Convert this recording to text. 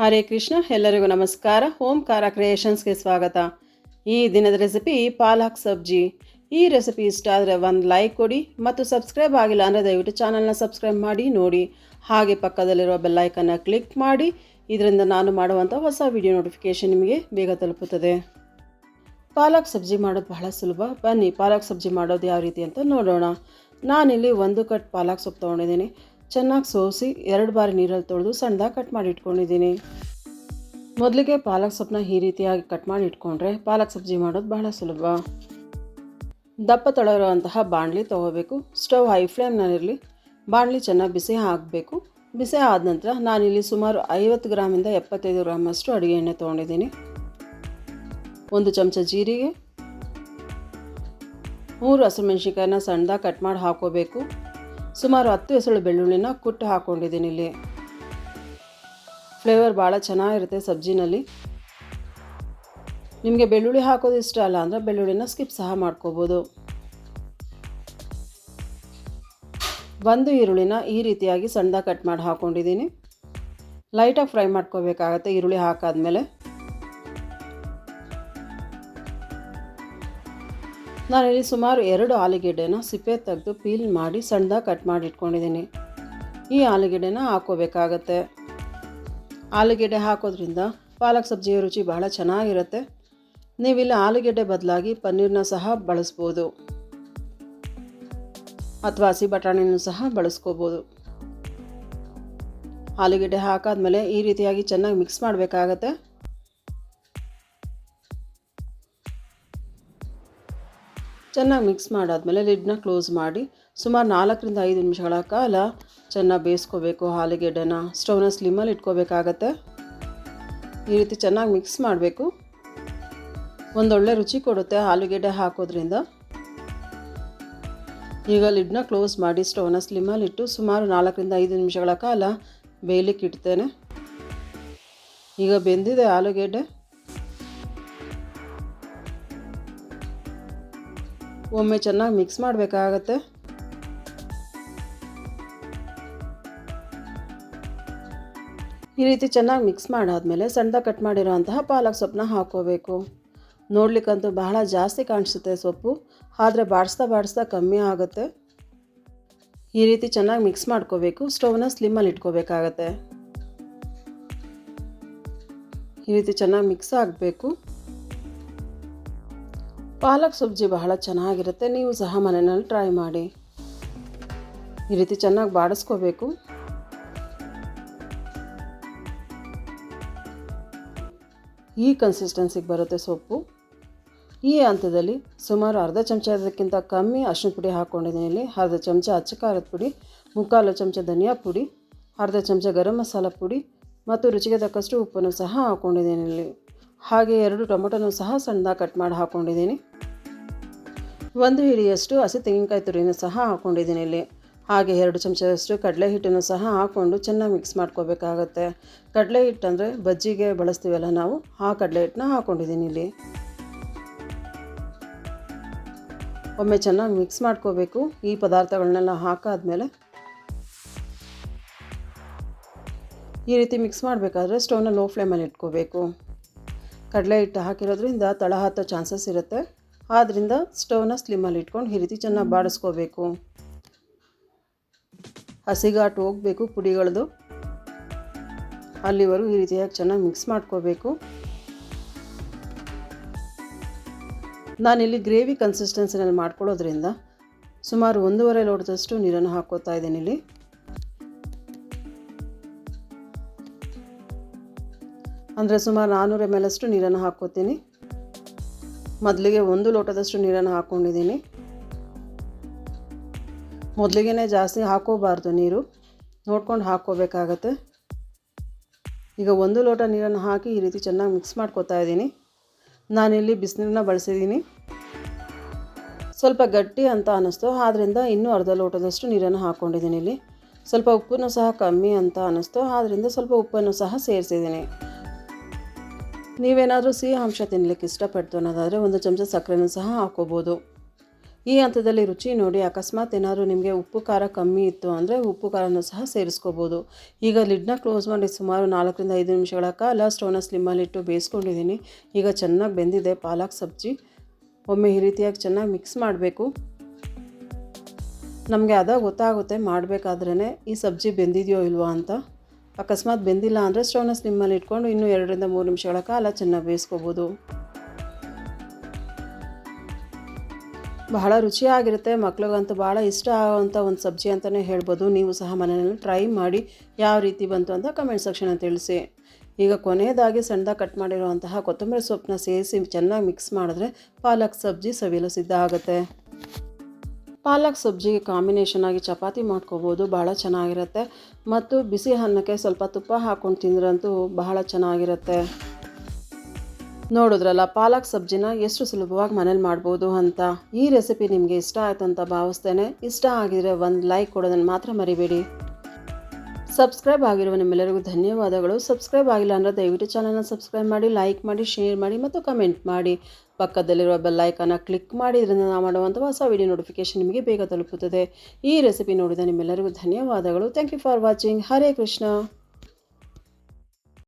ಹರೇ ಕೃಷ್ಣ, ಎಲ್ಲರಿಗೂ ನಮಸ್ಕಾರ. ಓಂಕಾರ ಕ್ರಿಯೇಷನ್ಸ್ಗೆ ಸ್ವಾಗತ. ಈ ದಿನದ ರೆಸಿಪಿ ಪಾಲಕ್ ಸಬ್ಜಿ. ಈ ರೆಸಿಪಿ ಇಷ್ಟ ಆದರೆ ಒಂದು ಲೈಕ್ ಕೊಡಿ ಮತ್ತು ಸಬ್ಸ್ಕ್ರೈಬ್ ಆಗಿಲ್ಲ ಅಂದರೆ ದಯವಿಟ್ಟು ಚಾನಲ್ನ ಸಬ್ಸ್ಕ್ರೈಬ್ ಮಾಡಿ, ನೋಡಿ. ಹಾಗೆ ಪಕ್ಕದಲ್ಲಿರುವ ಬೆಲ್ಲೈಕನ್ನು ಕ್ಲಿಕ್ ಮಾಡಿ. ಇದರಿಂದ ನಾನು ಮಾಡುವಂಥ ಹೊಸ ವಿಡಿಯೋ ನೋಟಿಫಿಕೇಷನ್ ನಿಮಗೆ ಬೇಗ ತಲುಪುತ್ತದೆ. ಪಾಲಕ್ ಸಬ್ಜಿ ಮಾಡೋದು ಬಹಳ ಸುಲಭ. ಬನ್ನಿ ಪಾಲಕ್ ಸಬ್ಜಿ ಮಾಡೋದು ಯಾವ ರೀತಿ ಅಂತ ನೋಡೋಣ. ನಾನಿಲ್ಲಿ ಒಂದು ಕಟ್ ಪಾಲಕ್ ಸೊಪ್ಪು ತೊಗೊಂಡಿದ್ದೀನಿ. ಚೆನ್ನಾಗಿ ಸೋಸಿ ಎರಡು ಬಾರಿ ನೀರಲ್ಲಿ ತೊಳೆದು ಸಣ್ಣದಾಗಿ ಕಟ್ ಮಾಡಿ ಇಟ್ಕೊಂಡಿದ್ದೀನಿ. ಮೊದಲಿಗೆ ಪಾಲಕ್ ಸೊಪ್ಪನ್ನ ಈ ರೀತಿಯಾಗಿ ಕಟ್ ಮಾಡಿ ಇಟ್ಕೊಂಡ್ರೆ ಪಾಲಕ್ ಸಬ್ಜಿ ಮಾಡೋದು ಬಹಳ ಸುಲಭ. ದಪ್ಪ ತೊಳೆಯಿರುವಂತಹ ಬಾಣಲಿ ತೊಗೋಬೇಕು. ಸ್ಟವ್ ಹೈ ಫ್ಲೇಮ್ನಲ್ಲಿರಲಿ ಬಾಣಲಿ ಚೆನ್ನಾಗಿ ಬಿಸಿ ಹಾಕಬೇಕು ಬಿಸಿ ಆದ ನಂತರ ನಾನಿಲ್ಲಿ ಸುಮಾರು ಐವತ್ತು ಗ್ರಾಮಿಂದ ಎಪ್ಪತ್ತೈದು ಗ್ರಾಮಷ್ಟು ಅಡುಗೆ ಎಣ್ಣೆ ತೊಗೊಂಡಿದ್ದೀನಿ. ಒಂದು ಚಮಚ ಜೀರಿಗೆ. ಮೂರು ಹಸಿಮೆಣ್ಸಿಕಾಯನ್ನ ಸಣ್ಣದಾಗಿ ಕಟ್ ಮಾಡಿ ಹಾಕೋಬೇಕು. ಸುಮಾರು ಹತ್ತು ಎಸಳು ಬೆಳ್ಳುಳ್ಳಿನ ಕುಟ್ಟು ಹಾಕ್ಕೊಂಡಿದ್ದೀನಿ ಇಲ್ಲಿ. ಫ್ಲೇವರ್ ಭಾಳ ಚೆನ್ನಾಗಿರುತ್ತೆ ಸಬ್ಜಿನಲ್ಲಿ. ನಿಮಗೆ ಬೆಳ್ಳುಳ್ಳಿ ಹಾಕೋದು ಇಷ್ಟ ಅಲ್ಲ ಅಂದರೆ ಬೆಳ್ಳುಳ್ಳಿನ ಸ್ಕಿಪ್ ಸಹ ಮಾಡ್ಕೋಬೋದು. ಒಂದು ಈರುಳ್ಳಿನ ಈ ರೀತಿಯಾಗಿ ಸಣ್ಣದಾಗಿ ಕಟ್ ಮಾಡಿ ಹಾಕ್ಕೊಂಡಿದ್ದೀನಿ ಲೈಟಾಗಿ ಫ್ರೈ ಮಾಡ್ಕೋಬೇಕಾಗತ್ತೆ ಈರುಳ್ಳಿ ಹಾಕಾದ್ಮೇಲೆ. ನಾನಿಲ್ಲಿ ಸುಮಾರು ಎರಡು ಆಲೂಗೆಡ್ಡೆನ ಸಿಪ್ಪೆ ತೆಗೆದು ಪೀಲ್ ಮಾಡಿ ಸಣ್ಣದಾಗಿ ಕಟ್ ಮಾಡಿ ಇಟ್ಕೊಂಡಿದ್ದೀನಿ ಈ ಆಲೂಗೆಡ್ಡೆನ ಹಾಕೋಬೇಕಾಗತ್ತೆ ಆಲೂಗೆಡ್ಡೆ ಹಾಕೋದ್ರಿಂದ ಪಾಲಕ್ ಸಬ್ಜಿಯ ರುಚಿ ಬಹಳ ಚೆನ್ನಾಗಿರುತ್ತೆ. ನೀವಿಲ್ಲಿ ಆಲೂಗೆಡ್ಡೆ ಬದಲಾಗಿ ಪನ್ನೀರ್ನ ಸಹ ಬಳಸ್ಬೋದು. ಅಥವಾ ಹಸಿ ಬಟಾಣಿನೂ ಸಹ ಬಳಸ್ಕೋಬೋದು. ಆಲೂಗೆಡ್ಡೆ ಹಾಕಾದ್ಮೇಲೆ ಈ ರೀತಿಯಾಗಿ ಚೆನ್ನಾಗಿ ಮಿಕ್ಸ್ ಮಾಡಬೇಕಾಗತ್ತೆ. ಚೆನ್ನಾಗಿ ಮಿಕ್ಸ್ ಮಾಡಾದಮೇಲೆ ಲಿಡ್ನ ಕ್ಲೋಸ್ ಮಾಡಿ ಸುಮಾರು ನಾಲ್ಕರಿಂದ ಐದು ನಿಮಿಷಗಳ ಕಾಲ ಚೆನ್ನಾಗಿ ಬೇಯಿಸ್ಕೋಬೇಕು ಆಲೂಗೆಡ್ಡೆನ ಸ್ಟವ್ನ ಸ್ಲಿಮ್ಮಲ್ಲಿ ಇಟ್ಕೋಬೇಕಾಗತ್ತೆ. ಈ ರೀತಿ ಚೆನ್ನಾಗಿ ಮಿಕ್ಸ್ ಮಾಡಬೇಕು. ಒಂದೊಳ್ಳೆ ರುಚಿ ಕೊಡುತ್ತೆ ಆಲೂಗೆಡ್ಡೆ ಹಾಕೋದ್ರಿಂದ. ಈಗ ಲಿಡ್ನ ಕ್ಲೋಸ್ ಮಾಡಿ ಸ್ಟವ್ನ ಸ್ಲಿಮ್ಮಲ್ಲಿ ಇಟ್ಟು ಸುಮಾರು ನಾಲ್ಕರಿಂದ ಐದು ನಿಮಿಷಗಳ ಕಾಲ ಬೇಯಲಿಕ್ಕೆ ಇಡ್ತೇನೆ ಈಗ ಬೆಂದಿದೆ ಆಲೂಗೆಡ್ಡೆ. ಒಮ್ಮೆ ಚೆನ್ನಾಗಿ ಮಿಕ್ಸ್ ಮಾಡಬೇಕಾಗತ್ತೆ. ಈ ರೀತಿ ಚೆನ್ನಾಗಿ ಮಿಕ್ಸ್ ಮಾಡಾದಮೇಲೆ ಸಣ್ಣದಾಗಿ ಕಟ್ ಮಾಡಿರೋವಂತಹ ಪಾಲಕ್ ಸೊಪ್ಪನ್ನ ಹಾಕೋಬೇಕು ನೋಡ್ಲಿಕ್ಕಂತೂ ಬಹಳ ಜಾಸ್ತಿ ಕಾಣಿಸುತ್ತೆ ಸೊಪ್ಪು, ಆದರೆ ಬಾಡಿಸ್ತಾ ಬಾಡಿಸ್ತಾ ಕಮ್ಮಿ ಆಗುತ್ತೆ. ಈ ರೀತಿ ಚೆನ್ನಾಗಿ ಮಿಕ್ಸ್ ಮಾಡ್ಕೋಬೇಕು, ಸ್ಟೌವ್ನ ಸ್ಲಿಮ್ಮಲ್ಲಿ ಇಟ್ಕೋಬೇಕಾಗತ್ತೆ. ಈ ರೀತಿ ಚೆನ್ನಾಗಿ ಮಿಕ್ಸ್ ಆಗಬೇಕು. ಪಾಲಕ್ ಸಬ್ಜಿ ಬಹಳ ಚೆನ್ನಾಗಿರುತ್ತೆ, ನೀವು ಸಹ ಮನೆಯಲ್ಲಿ ಟ್ರೈ ಮಾಡಿ. ಈ ರೀತಿ ಚೆನ್ನಾಗಿ ಬಾಡಿಸ್ಕೋಬೇಕು. ಈ ಕನ್ಸಿಸ್ಟೆನ್ಸಿಗೆ ಬರುತ್ತೆ ಸೊಪ್ಪು. ಈ ಹಂತದಲ್ಲಿ ಸುಮಾರು ಅರ್ಧ ಚಮಚ ಅದಕ್ಕಿಂತ ಕಮ್ಮಿ ಅರಿಶಿನ ಪುಡಿ ಹಾಕ್ಕೊಂಡಿದ್ದೀನಿ ಇಲ್ಲಿ ಅರ್ಧ ಚಮಚ ಅಚ್ಚ ಖಾರದ ಪುಡಿ, ಮುಕ್ಕಾಲು ಚಮಚ ಧನಿಯಾ ಪುಡಿ, ಅರ್ಧ ಚಮಚ ಗರಂ ಮಸಾಲ ಪುಡಿ ಮತ್ತು ರುಚಿಗೆ ತಕ್ಕಷ್ಟು ಉಪ್ಪನ್ನು ಸಹ ಹಾಕ್ಕೊಂಡಿದ್ದೀನಿ ಇಲ್ಲಿ. ಹಾಗೆ ಎರಡು ಟೊಮೊಟೊನೂ ಸಹ ಸಣ್ಣದಾಗಿ ಕಟ್ ಮಾಡಿ ಹಾಕ್ಕೊಂಡಿದ್ದೀನಿ ಒಂದು ಹಿಡಿಯಷ್ಟು ಹಸಿ ತೆಂಗಿನಕಾಯಿ ತುರಿನೂ ಸಹ ಹಾಕ್ಕೊಂಡಿದ್ದೀನಿ ಇಲ್ಲಿ. ಹಾಗೆ ಎರಡು ಚಮಚದಷ್ಟು ಕಡಲೆ ಹಿಟ್ಟನ್ನು ಸಹ ಹಾಕ್ಕೊಂಡು ಚೆನ್ನಾಗಿ ಮಿಕ್ಸ್ ಮಾಡ್ಕೋಬೇಕಾಗತ್ತೆ. ಕಡಲೆ ಹಿಟ್ಟು ಅಂದರೆ ಬಜ್ಜಿಗೆ ಬಳಸ್ತೀವಲ್ಲ ನಾವು, ಆ ಕಡಲೆ ಹಿಟ್ಟನ್ನ ಹಾಕ್ಕೊಂಡಿದ್ದೀನಿ ಇಲ್ಲಿ. ಒಮ್ಮೆ ಚೆನ್ನಾಗಿ ಮಿಕ್ಸ್ ಮಾಡ್ಕೋಬೇಕು. ಈ ಪದಾರ್ಥಗಳನ್ನೆಲ್ಲ ಹಾಕಾದ್ಮೇಲೆ ಈ ರೀತಿ ಮಿಕ್ಸ್ ಮಾಡಬೇಕಾದ್ರೆ ಸ್ಟವ್ನ ಲೋ ಫ್ಲೇಮಲ್ಲಿ ಇಟ್ಕೋಬೇಕು. ಕಡಲೆ ಹಿಟ್ಟು ಹಾಕಿರೋದ್ರಿಂದ ತಳ ಹತ್ತೋ ಚಾನ್ಸಸ್ ಇರುತ್ತೆ. ಆದ್ದರಿಂದ ಸ್ಟವ್ನ ಸ್ಲಿಮ್ಮಲ್ಲಿ ಇಟ್ಕೊಂಡು ಈ ರೀತಿ ಚೆನ್ನಾಗಿ ಬಾಡಿಸ್ಕೋಬೇಕು. ಹಸಿಗಾಟು ಹೋಗಬೇಕು ಪುಡಿಗಳದು. ಅಲ್ಲಿವರೆಗೂ ಈ ರೀತಿಯಾಗಿ ಚೆನ್ನಾಗಿ ಮಿಕ್ಸ್ ಮಾಡ್ಕೋಬೇಕು. ನಾನಿಲ್ಲಿ ಗ್ರೇವಿ ಕನ್ಸಿಸ್ಟೆನ್ಸಿನಲ್ಲಿ ಮಾಡ್ಕೊಳ್ಳೋದ್ರಿಂದ ಸುಮಾರು ಒಂದೂವರೆ ಲೋಟದಷ್ಟು ನೀರನ್ನು ಹಾಕೋತಾ ಇದ್ದೀನಿ ಇಲ್ಲಿ. ಅಂದರೆ ಸುಮಾರು ನಾನ್ನೂರು ಎಂ ಎಲ್ ಅಷ್ಟು ನೀರನ್ನು ಹಾಕ್ಕೋತೀನಿ. ಮೊದಲಿಗೆ ಒಂದು ಲೋಟದಷ್ಟು ನೀರನ್ನು ಹಾಕ್ಕೊಂಡಿದ್ದೀನಿ ಮೊದಲಿಗೆ ಜಾಸ್ತಿ ಹಾಕೋಬಾರ್ದು ನೀರು. ನೋಡ್ಕೊಂಡು ಹಾಕ್ಕೋಬೇಕಾಗತ್ತೆ. ಈಗ ಒಂದು ಲೋಟ ನೀರನ್ನು ಹಾಕಿ ಈ ರೀತಿ ಚೆನ್ನಾಗಿ ಮಿಕ್ಸ್ ಮಾಡ್ಕೋತಾ ಇದ್ದೀನಿ. ನಾನಿಲ್ಲಿ ಬಿಸಿನೀರನ್ನ ಬಳಸಿದ್ದೀನಿ. ಸ್ವಲ್ಪ ಗಟ್ಟಿ ಅಂತ ಅನ್ನಿಸ್ತು ಆದ್ದರಿಂದ ಇನ್ನೂ ಅರ್ಧ ಲೋಟದಷ್ಟು ನೀರನ್ನು ಹಾಕ್ಕೊಂಡಿದ್ದೀನಿ ಇಲ್ಲಿ. ಸ್ವಲ್ಪ ಉಪ್ಪನ್ನು ಸಹ ಕಮ್ಮಿ ಅಂತ ಅನ್ನಿಸ್ತು ಆದ್ದರಿಂದ ಸ್ವಲ್ಪ ಉಪ್ಪನ್ನು ಸಹ ಸೇರಿಸಿದ್ದೀನಿ. ನೀವೇನಾದರೂ ಸಿಹಿ ಅಂಶ ತಿನ್ನಲಿಕ್ಕೆ ಇಷ್ಟಪಡ್ತು ಅನ್ನೋದಾದರೆ ಒಂದು ಚಮಚ ಸಕ್ಕರೆನೂ ಸಹ ಹಾಕೋಬೋದು ಈ ಹಂತದಲ್ಲಿ ರುಚಿ ನೋಡಿ ಅಕಸ್ಮಾತ್ ಏನಾದರೂ ನಿಮಗೆ ಉಪ್ಪು, ಖಾರ ಕಮ್ಮಿ ಇತ್ತು ಅಂದರೆ ಉಪ್ಪು, ಖಾರನೂ ಸಹ ಸೇರಿಸ್ಕೋಬೋದು. ಈಗ ಲಿಡ್ನ ಕ್ಲೋಸ್ ಮಾಡಿ ಸುಮಾರು ನಾಲ್ಕರಿಂದ ಐದು ನಿಮಿಷಗಳ ಕಾಲ ಸ್ಟೋನ ಸ್ಲಿಮ್ಮಲ್ಲಿಟ್ಟು ಬೇಯಿಸ್ಕೊಂಡಿದ್ದೀನಿ. ಈಗ ಚೆನ್ನಾಗಿ ಬೆಂದಿದೆ ಪಾಲಕ್, ಸಬ್ಜಿ. ಒಮ್ಮೆ ಈ ರೀತಿಯಾಗಿ ಚೆನ್ನಾಗಿ ಮಿಕ್ಸ್ ಮಾಡಬೇಕು. ನಮಗೆ ಅದ ಗೊತ್ತಾಗುತ್ತೆ ಮಾಡಬೇಕಾದ್ರೇ ಈ ಸಬ್ಜಿ ಬೆಂದಿದೆಯೋ ಇಲ್ವೋ ಅಂತ. ಅಕಸ್ಮಾತ್ ಬೆಂದಿಲ್ಲ ಅಂದರೆ ಸ್ಟವ್ನ ಸ್ಲಿಮ್ಮಲ್ಲಿ ಇಟ್ಕೊಂಡು ಇನ್ನೂ ಎರಡರಿಂದ ಮೂರು ನಿಮಿಷಗಳ ಕಾಲ ಚೆನ್ನಾಗಿ ಬೇಯಿಸ್ಕೋಬೋದು. ಬಹಳ ರುಚಿಯಾಗಿರುತ್ತೆ, ಮಕ್ಳಿಗಂತೂ ಭಾಳ ಇಷ್ಟ ಆಗುವಂಥ ಒಂದು ಸಬ್ಜಿ ಅಂತಲೇ ಹೇಳ್ಬೋದು. ನೀವು ಸಹ ಮನೆಯಲ್ಲಿ ಟ್ರೈ ಮಾಡಿ ಯಾವ ರೀತಿ ಬಂತು ಅಂತ ಕಮೆಂಟ್ ಸೆಕ್ಷನಲ್ಲಿ ತಿಳಿಸಿ. ಈಗ ಕೊನೆಯದಾಗಿ ಸಣ್ಣದಾಗಿ ಕಟ್ ಮಾಡಿರುವಂತಹ ಕೊತ್ತಂಬರಿ ಸೊಪ್ಪನ್ನ ಸೇರಿಸಿ ಚೆನ್ನಾಗಿ ಮಿಕ್ಸ್ ಮಾಡಿದ್ರೆ ಪಾಲಕ್ ಸಬ್ಜಿ ಸವಿಯಲು ಸಿದ್ಧ ಆಗುತ್ತೆ. ಪಾಲಕ್ ಸಬ್ಜಿಗೆ ಕಾಂಬಿನೇಷನ್ ಆಗಿ ಚಪಾತಿ ಮಾಡ್ಕೋಬೋದು ಭಾಳ ಚೆನ್ನಾಗಿರುತ್ತೆ. ಮತ್ತು ಬಿಸಿ ಅನ್ನಕ್ಕೆ ಸ್ವಲ್ಪ ತುಪ್ಪ ಹಾಕ್ಕೊಂಡು ತಿಂದ್ರಂತೂ ಬಹಳ ಚೆನ್ನಾಗಿರುತ್ತೆ. ನೋಡಿದ್ರಲ್ಲ, ಪಾಲಕ್ ಸಬ್ಜಿನ ಎಷ್ಟು ಸುಲಭವಾಗಿ ಮನೇಲಿ ಮಾಡ್ಬೋದು ಅಂತ. ಈ ರೆಸಿಪಿ ನಿಮಗೆ ಇಷ್ಟ ಆಯಿತು ಅಂತ ಭಾವಿಸ್ತೇನೆ. ಇಷ್ಟ ಆಗಿದ್ರೆ ಒಂದು ಲೈಕ್ ಕೊಡೋದನ್ನು ಮಾತ್ರ ಮರಿಬೇಡಿ. ಸಬ್ಸ್ಕ್ರೈಬ್ ಆಗಿರುವ ನಿಮ್ಮೆಲ್ಲರಿಗೂ ಧನ್ಯವಾದಗಳು. ಸಬ್ಸ್ಕ್ರೈಬ್ ಆಗಿಲ್ಲ ಅಂದರೆ ದಯವಿಟ್ಟು ಚಾನಲ್ನ ಸಬ್ಸ್ಕ್ರೈಬ್ ಮಾಡಿ ಲೈಕ್ ಮಾಡಿ ಶೇರ್ ಮಾಡಿ ಮತ್ತು ಕಮೆಂಟ್ ಮಾಡಿ. ಪಕ್ಕದಲ್ಲಿರುವ ಬೆಲ್ಲೈಕನ್ನ ಕ್ಲಿಕ್ ಮಾಡಿ. ಇದರಿಂದ ನಾವು ಮಾಡುವಂಥ ಹೊಸ ವಿಡಿಯೋ ನೋಟಿಫಿಕೇಶನ್ ನಿಮಗೆ ಬೇಗ ತಲುಪುತ್ತದೆ. ಈ ರೆಸಿಪಿ ನೋಡಿದ ನಿಮ್ಮೆಲ್ಲರಿಗೂ ಧನ್ಯವಾದಗಳು. Thank you for watching Hare Krishna